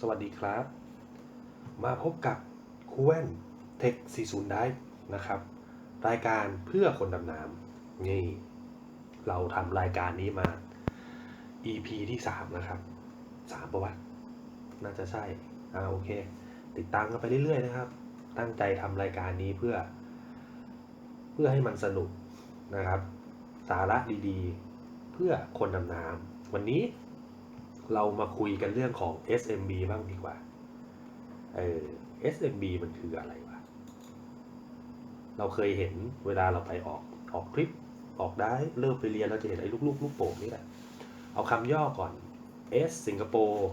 สวัสดีครับ มาพบกับคูเวนเทค40ได้นะครับ รายการเพื่อคนดำน้ำนี่ เราทำรายการนี้มา EP ที่ 3 นะครับ 3ประวัติน่าจะใช่ อ่าโอเค ติดตามกันไปเรื่อยๆนะครับ ตั้งใจทำรายการนี้เพื่อ เพื่อให้มันสนุกนะครับ สาระดีๆ เพื่อคนดำน้ำวันนี้ เรามาคุยกันเรื่องของ SMB บ้างดีกว่า เออ SMB มันคืออะไรวะ เราเคยเห็นเวลาเราไปออกออกทริปออกได้เริ่มไปเรียนเราจะเห็นไอ้ลูกๆลูกโป่งนี่แหละ เอาคำย่อก่อน S สิงคโปร์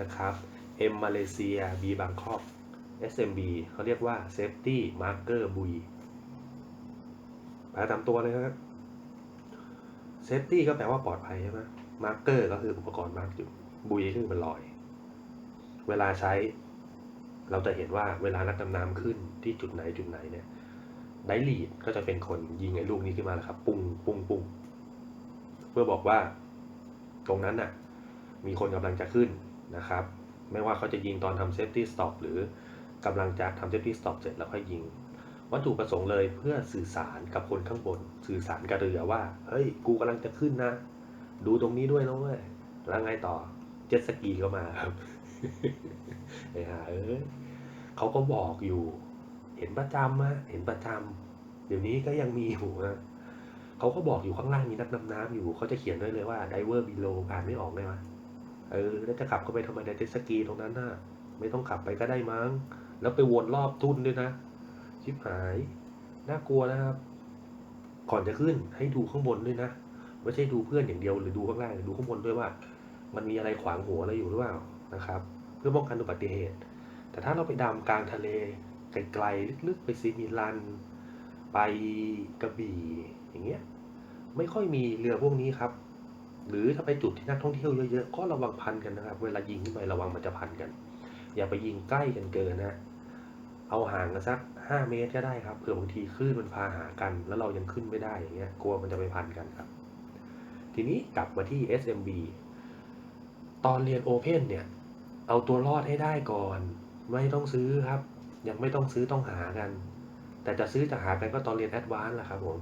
นะครับ M มาเลเซีย B บางกอก SMB เขาเรียกว่า Safety Marker Buoy แปลตามตัวเลยครับ Safety ก็แปลว่าปลอดภัยใช่ไหม Marker ก็คืออุปกรณ์มาร์กจุด บุยคือเป็นรอย เวลาใช้ เราจะเห็นว่าเวลานักดำน้ำขึ้นที่จุดไหนจุดไหนเนี่ยไดลีดก็จะเป็นคนยิงไอ้ลูกนี้ขึ้นมาแล้วครับ ปุ้งปุ้งปุ้งเพื่อบอกว่าตรงนั้นน่ะ มีคนกำลังจะขึ้นนะครับ ไม่ว่าเขาจะยิงตอนทำเซฟตี้สต็อปหรือกำลังจะทำเซฟตี้สต็อปเสร็จแล้วค่อยยิง วัตถุประสงค์เลยเพื่อสื่อสารกับคนข้างบน สื่อสารกับเรือว่า เฮ้ย กูกำลังจะขึ้นนะ ดูตรงนี้ด้วยนะเว้ยแล้วไงต่อ เจ็ตสกีก็มาครับไอ้ห่าเอ้ยเขาก็บอกอยู่ เห็นประจำอะเห็นประจำเดี๋ยวนี้ก็ยังมีอยู่นะเขาก็บอกอยู่ข้างล่างมีนักดำน้ำอยู่เขาจะเขียนด้วยเลยว่า diver below อ่านไม่ออกได้ไหมเออแล้วจะขับเข้าไปทำไมในเจ็ตสกีตรงนั้นน่ะ ไม่ต้องขับไปก็ได้มั้ง แล้วไปวนรอบทุ่นด้วยนะ ชิบหาย น่ากลัวนะครับ ก่อนจะขึ้นให้ดูข้างบนด้วยนะ ไม่ใช่ดูเพื่อนอย่างเดียวหรือดูข้างล่างดูข้างบนด้วยว่า มันมีอะไรขวางหัวเราอยู่หรือเปล่านะครับ เพื่อป้องกันอุบัติเหตุ แต่ถ้าเราไปดำกลางทะเลไกลๆลึกๆ ไปซีมิลัน ไปกระบี่อย่างเงี้ยไม่ค่อยมีเรือพวกนี้ครับ หรือถ้าไปจุดที่นักท่องเที่ยวเยอะๆก็ระวังพันกันนะครับ เวลายิงขึ้นไประวังมันจะพันกัน อย่าไปยิงใกล้กันเกินนะเอาห่างกันสักห้าเมตรก็ได้ครับเผื่อบางทีคลื่นมันพาหากัน แล้วเรายังขึ้นไม่ได้อย่างเงี้ยกลัวมันจะไปพันกันครับ ทีนี้กลับมาที่ SMB ตอนเรียน Open เนี่ย เอาตัวรอดให้ได้ก่อน ไม่ต้องซื้อครับ ยังไม่ต้องซื้อต้องหากัน แต่จะซื้อจะหากันก็ตอนเรียน Advance แหละครับผม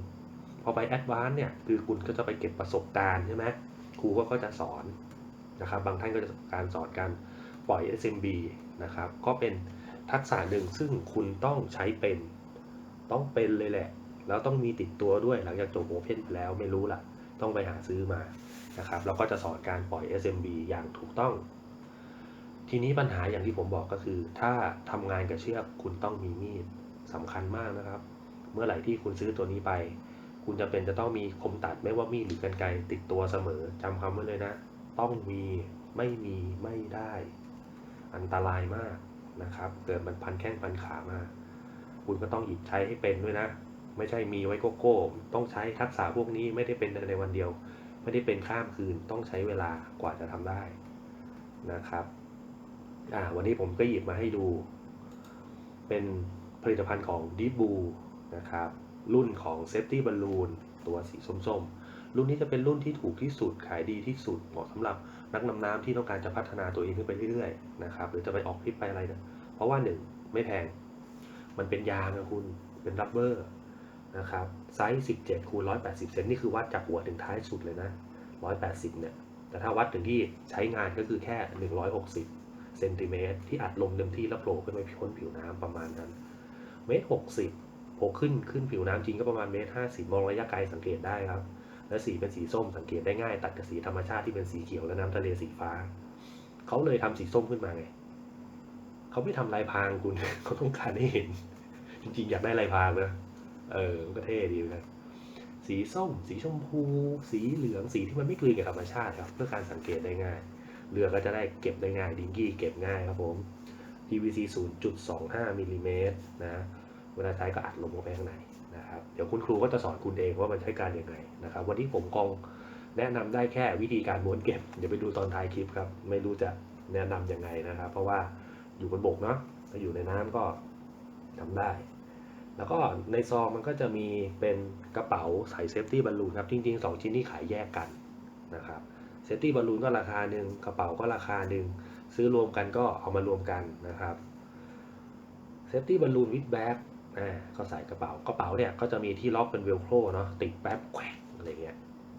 พอไป Advance เนี่ยคือคุณก็จะไปเก็บประสบการณ์ใช่ไหมครูก็ก็จะสอนนะครับ บางท่านก็จะการสอนการปล่อย SMB นะครับ ก็เป็นทักษะหนึ่งซึ่งคุณต้องใช้เป็น ต้องเป็นเลยแหละ แล้วต้องมีติดตัวด้วยหลังจากจบ Open ไปแล้วไม่รู้ล่ะ ต้องไปหาซื้อมานะครับแล้วก็จะสอนการปล่อย SMB อย่างถูกต้อง ทีนี้ปัญหาอย่างที่ผมบอกก็คือ ถ้าทำงานกับเชือกคุณต้องมีมีดสำคัญมากนะครับ เมื่อไหร่ที่คุณซื้อตัวนี้ไป คุณจะเป็นจะต้องมีคมตัดไม่ว่ามีดหรือกรรไกรติดตัวเสมอจำคำไว้เลยนะ ต้องมีไม่มีไม่ได้ อันตรายมากนะครับ เกิดมันพันแข้งพันขามา คุณก็ต้องหยิบใช้ให้เป็นด้วยนะ ไม่ใช่มีไว้โกโก้ ต้องใช้ทักษะพวกนี้ไม่ได้เป็นในวันเดียว ไม่ได้เป็นข้ามคืนต้องใช้เวลากว่าจะทำได้นะครับอ่าวันนี้ผมก็หยิบมาให้ดู เป็นผลิตภัณฑ์ของ d e e p b l u นะครับรุ่นของ Safety Balloon ตัวสีส้มๆ รุ่นนี้จะเป็นรุ่นที่ถูกที่สุดขายดีที่สุดเหมาะสำหรับนักนำน้ำที่ต้องการจะพัฒนาตัวเองขึ้นไปเรื่อยๆนะครับหรือจะไปออกทริปไปอะไรนี่ยเพราะว่าหนึ่งไม่แพง มันเป็นยางนะคุณเป็นรับเบอร์ นะครับไซส์17คูณ180 เซนนี่คือวัดจากหัวถึงท้ายสุดเลยนะ 180 เนี่ย แต่ถ้าวัดถึงที่ใช้งานก็คือแค่ 160 เซนติเมตรที่อัดลมเต็มที่แล้วโผล่ขึ้นไปพ้นผิวน้ำประมาณนั้น เมตร 60โผล่ขึ้นขึ้นผิวน้ำจริงก็ประมาณเมตร 50 มองระยะไกลสังเกตได้ครับ และสีเป็นสีส้มสังเกตได้ง่าย ตัดกับสีธรรมชาติที่เป็นสีเขียวและน้ำทะเลสีฟ้า เขาเลยทำสีส้มขึ้นมาไงเขาไม่ทำลายพรางคุณเขาต้องการให้เห็น จริงๆอยากได้ลายพรางนะ เออมันก็เท่ดีนะสีส้ม สีชมพู สีเหลืองสีที่มันไม่กลืนกับธรรมชาติครับ เพื่อการสังเกตได้ง่าย เรือก็จะได้เก็บได้ง่ายดิงกี้เก็บง่ายครับผม PVC 0.25มิลลิเมตรนะเวลาใช้ก็อัดลมเข้าไปข้างในนะครับเดี๋ยวคุณครูก็จะสอนคุณเองว่ามันใช้การยังไงนะครับ วันนี้ผมคงแนะนำได้แค่วิธีการม้วนเก็บ เดี๋ยวไปดูตอนท้ายคลิปครับ ไม่รู้จะแนะนำยังไงนะครับ เพราะว่าอยู่บนบกเนาะถ้าอยู่ในน้ำก็ทำได้ แล้วก็ในซองมันก็จะมีเป็นกระเป๋าใส่เซฟตี้บอลลูนครับ จริง ๆ 2 ชิ้นที่ขายแยกกันนะครับเซฟตี้บอลลูนก็ราคาหนึ่งกระเป๋าก็ราคาหนึ่งซื้อรวมกันก็เอามารวมกันนะครับเซฟตี้บอลลูนวิดแบ็กอ่าก็ใส่กระเป๋ากระเป๋าเนี่ยก็จะมีที่ล็อกเป็นเวลโครเนาะติดแป๊บแขวกอะไรเงี้ย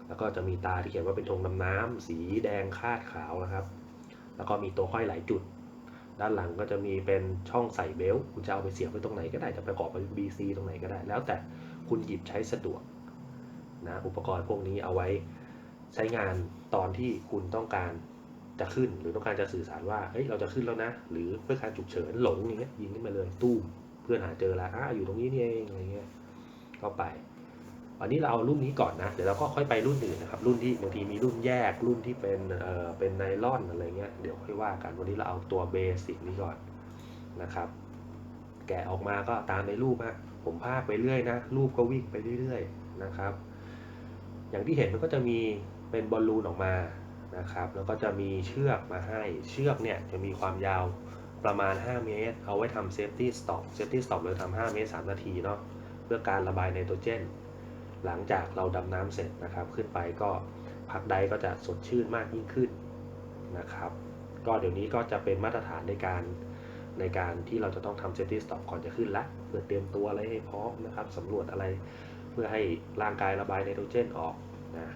แล้วก็จะมีตาที่เขียนว่าเป็นธงดำน้ำสีแดงคาดขาวนะครับ แล้วก็มีตัวห้อยหลายจุด ด้านหลังก็จะมีเป็นช่องใส่เบลต์คุณจะเอาไปเสียบไว้ตรงไหนก็ได้ จะประกอบไป BC ตรงไหนก็ได้ แล้วแต่คุณหยิบใช้สะดวกนะอุปกรณ์พวกนี้เอาไว้ใช้งานตอนที่คุณต้องการจะขึ้น หรือต้องการจะสื่อสารว่าเฮ้ยเราจะขึ้นแล้วนะ หรือเพื่อการฉุกเฉินหลงอย่างเงี้ยยิงขึ้นมาเลยตู้มเพื่อนหาเจอแล้วอะอยู่ตรงนี้นี่เองอะไรเงี้ยก็ไป วันนี้เราเอารุ่นนี้ก่อนนะ เดี๋ยวเราก็ค่อยไปรุ่นอื่นนะครับ รุ่นที่บางทีมีรุ่นแยก รุ่นที่เป็นเอ่อเป็นไนลอนอะไรเงี้ย เดี๋ยวค่อยว่ากัน วันนี้เราเอาตัวเบสิกนี้ก่อนนะครับ แกะออกมาก็ตามในรูปฮะ ผมพากไปเรื่อยนะ รูปก็วิ่งไปเรื่อยๆนะครับ อย่างที่เห็นมันก็จะมีเป็นบอลลูนออกมานะครับ แล้วก็จะมีเชือกมาให้ เชือกเนี่ยจะมีความยาวประมาณ 5 เมตร เอาไว้ทำเซฟตี้สต็อกเซฟตี้สต็อกเราทำ5เมตร 3 นาทีเนาะ เพื่อการระบายไนโตรเจน หลังจากเราดำน้ำเสร็จนะครับ ขึ้นไปก็พักใดก็จะสดชื่นมากยิ่งขึ้นนะครับ ก็เดี๋ยวนี้ก็จะเป็นมาตรฐานในการในการที่เราจะต้องทำเซฟตี้สต็อกก่อนจะขึ้นละเพื่อเตรียมตัวอะไรให้พร้อมนะครับสำรวจอะไรเพื่อให้ร่างกายระบายไนโตรเจนออกนะ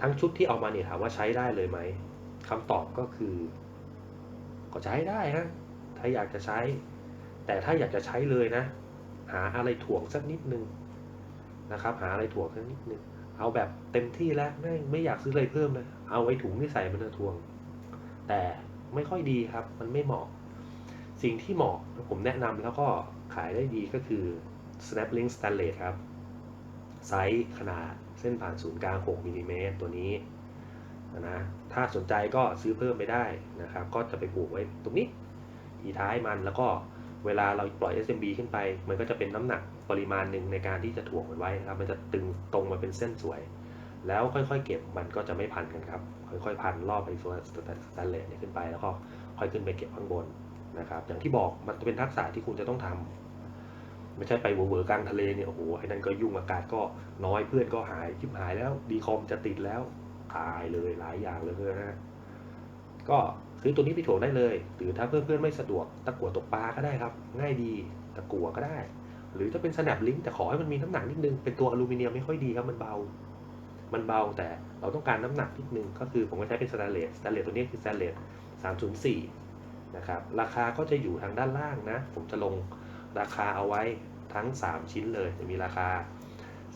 ทั้งชุดที่เอามาเนี่ยถามว่าใช้ได้เลยไหมคำตอบก็คือ ก็ใช้ได้ฮะถ้าอยากจะใช้ แต่ถ้าอยากจะใช้เลยนะ หาอะไรถ่วงสักนิดนึง นะครับ หาอะไรถ่วงสักนิดนึงเอาแบบเต็มที่แล้วไม่ไม่อยากซื้ออะไรเพิ่มเลยเอาไอ้ถุงที่ใส่มันเถอะถ่วง แต่ไม่ค่อยดีครับ มันไม่เหมาะ สิ่งที่เหมาะผมแนะนำแล้วก็ขายได้ดีก็คือ snap link stainless ครับ ไซส์ขนาดเส้นผ่านศูนย์กลาง 6มิลลิเมตรตัวนี้นะถ้าสนใจก็ซื้อเพิ่มไปได้นะครับ ก็จะไปผูกไว้ตรงนี้ ที่ท้ายมันแล้วก็เวลาเราปล่อย SMB ขึ้นไป มันก็จะเป็นน้ำหนัก ปริมาณหนึ่งในการที่จะถ่วงมันไว้นะครับมันจะตึงตรงมาเป็นเส้นสวย แล้วค่อยๆ เก็บมันก็จะไม่พันกันครับ ค่อยๆ พันรอบไปตัวสแตนเลสเนี่ยขึ้นไปแล้วก็ค่อยขึ้นไปเก็บข้างบนนะครับ อย่างที่บอกมันจะเป็นทักษะที่คุณจะต้องทำไม่ใช่ไปเวอร์ๆกลางทะเลเนี่ยโอ้โหไอ้นั่นก็ยุ่งอากาศก็น้อยเพื่อนก็หายชิบหายแล้วดีคอมจะติดแล้วตายเลยหลายอย่างเลยนะฮะก็ซื้อตัวนี้ไปถ่วงได้เลย หรือถ้าเพื่อนๆไม่สะดวกตะกั่วตกปลาก็ได้ครับ ง่ายดีตะกั่วก็ได้ หรือจะเป็นสนับลิงก์แต่ขอให้มันมีน้ำหนักนิดนึง เป็นตัวอลูมิเนียมไม่ค่อยดีครับมันเบา มันเบาแต่เราต้องการน้ำหนักนิดนึง ก็คือผมก็ใช้เป็นสแตนเลสสแตนเลสตัวนี้คือสแตนเลส304นะครับราคาก็จะอยู่ทางด้านล่างนะ ผมจะลงราคาเอาไว้ทั้ง 3 ชิ้นเลยจะมีราคา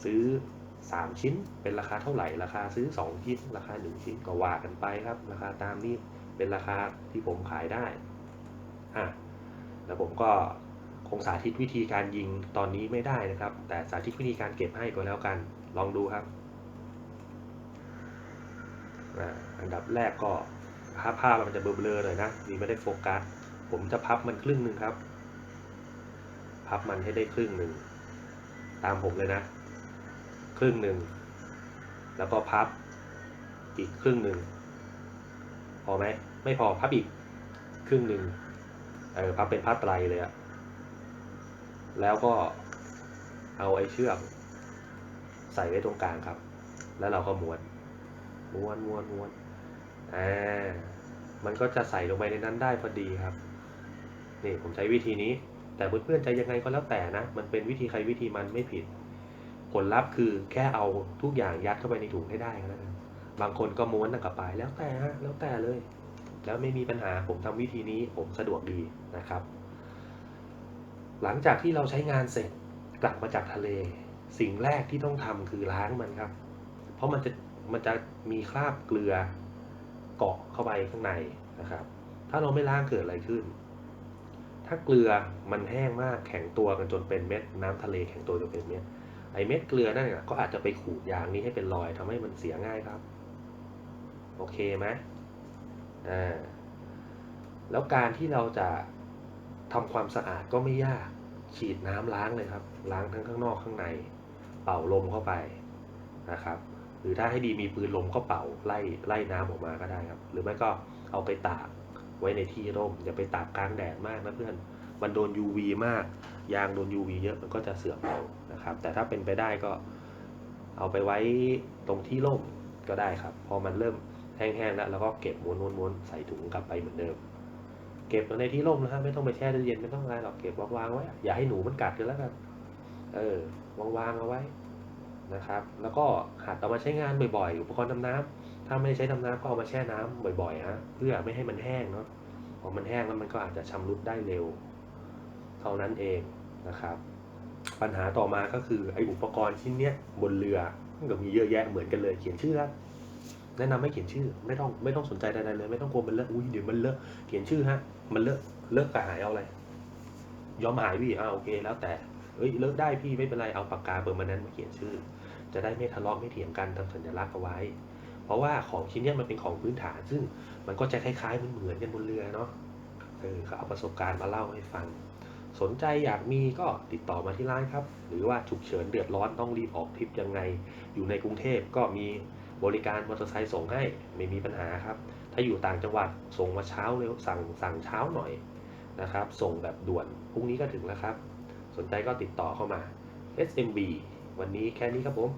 ซื้อ 3 ชิ้น เป็นราคาเท่าไหร่ ราคาซื้อ 2 ชิ้น ราคา 1 ชิ้นก็ว่ากันไปครับ ราคาตามนี้เป็นราคาที่ผมขายได้อะแล้วผมก็ คงสาธิตวิธีการยิงตอนนี้ไม่ได้นะครับ แต่สาธิตวิธีการเก็บให้ก็แล้วกัน ลองดูครับ อันดับแรกก็ภาพภาพมันจะเบลอๆหน่อยนะนี่ไม่ได้โฟกัส ผมจะพับมันครึ่งหนึ่งครับ พับมันให้ได้ครึ่งหนึ่ง ตามผมเลยนะ ครึ่งหนึ่ง แล้วก็พับอีกครึ่งหนึ่ง พอไหม ไม่พอพับอีกครึ่งหนึ่งเออพับเป็นพับไตรเลยอะ แล้วก็เอาไอ้เชือกใส่ไว้ตรงกลางครับ แล้วเราก็ม้วน ม้วนม้วนม้วน อ่า มันก็จะใส่ลงไปในนั้นได้พอดีครับ นี่ผมใช้วิธีนี้ แต่เพื่อนๆจะยังไงก็แล้วแต่นะ มันเป็นวิธีใครวิธีมันไม่ผิด ผลลัพธ์คือแค่เอาทุกอย่างยัดเข้าไปในถุงให้ได้แล้วกันบางคนก็ม้วนตั้งกับปายแล้วแต่ฮะ แล้วแต่เลย แล้วไม่มีปัญหา ผมทำวิธีนี้ผมสะดวกดีนะครับ หลังจากที่เราใช้งานเสร็จกลับมาจากทะเล สิ่งแรกที่ต้องทำคือล้างมันครับ เพราะมันจะมันจะมีคราบเกลือเกาะเข้าไปข้างในนะครับ ถ้าเราไม่ล้างเกิดอะไรขึ้น ถ้าเกลือมันแห้งมากแข็งตัวกันจนเป็นเม็ดน้ำทะเลแข็งตัวจนเป็นเม็ดไอเม็ดเกลือนั่นน่ะก็อาจจะไปขูดยางนี้ให้เป็นรอยทำให้มันเสียง่ายครับ โอเคไหมอ่าแล้วการที่เราจะ ทำความสะอาดก็ไม่ยาก ฉีดน้ำล้างเลยครับ ล้างทั้งข้างนอกข้างใน เป่าลมเข้าไปนะครับ หรือถ้าให้ดีมีปืนลมก็เป่าไล่ไล่น้ำออกมาก็ได้ครับ หรือไม่ก็เอาไปตากไว้ในที่ร่ม อย่าไปตากกลางแดดมากนะเพื่อน มันโดน UV มาก ยางโดน UV เยอะมันก็จะเสื่อมเร็วนะครับ แต่ถ้าเป็นไปได้ก็เอาไปไว้ตรงที่ร่มก็ได้ครับ พอมันเริ่มแห้งๆแล้วเราก็เก็บม้วนๆใส่ถุงกลับไปเหมือนเดิม เก็บในที่ร่มนะฮะไม่ต้องไปแช่ตู้เย็นไม่ต้องอะไรหรอกเก็บวางๆไว้อย่าให้หนูมันกัดกันแล้วกันเออวางๆเอาไว้นะครับ แล้วก็หัดเอามาใช้งานบ่อยๆ อุปกรณ์ดำน้ำถ้าไม่ได้ใช้ดำน้ำก็เอามาแช่น้ำบ่อยๆฮะเพื่อไม่ให้มันแห้งเนาะพอมันแห้งแล้วมันก็อาจจะชำรุดได้เร็ว เท่านั้นเองนะครับ ปัญหาต่อมาก็คือไออุปกรณ์ชิ้นเนี้ยบนเรือก็มีเยอะแยะเหมือนกันเลยเขียนชื่อครับ แนะนำให้เขียนชื่อ ไม่ต้องไม่ต้องสนใจใดๆเลย ไม่ต้องกลัวมันเลอะอุ้ยเดี๋ยวมันเลอะเขียนชื่อฮะมันเลอะเลอะกระหายเอาอะไรยอมหายพี่อ่าโอเค แล้วแต่เอ้ยเลอะได้พี่ไม่เป็นไรเอาปากกาเบอร์มานั้นมาเขียนชื่อ จะได้ไม่ทะเลาะไม่เถียงกันทำสัญลักษณ์เอาไว้ เพราะว่าของชิ้นนี้มันเป็นของพื้นฐาน ซึ่งมันก็จะคล้ายๆเหมือนกันบนเรือเนาะเออเขาเอาประสบการณ์มาเล่าให้ฟัง สนใจอยากมีก็ติดต่อมาที่ร้านครับ หรือว่าฉุกเฉินเดือดร้อนต้องรีบออกทริปยังไง อยู่ในกรุงเทพก็มี บริการมอเตอร์ไซค์ส่งให้ไม่มีปัญหาครับ ถ้าอยู่ต่างจังหวัดส่งมาเช้าเร็วสั่งสั่งเช้าหน่อยนะครับ ส่งแบบด่วนพรุ่งนี้ก็ถึงแล้วครับ สนใจก็ติดต่อเข้ามา SMB วันนี้แค่นี้ครับผม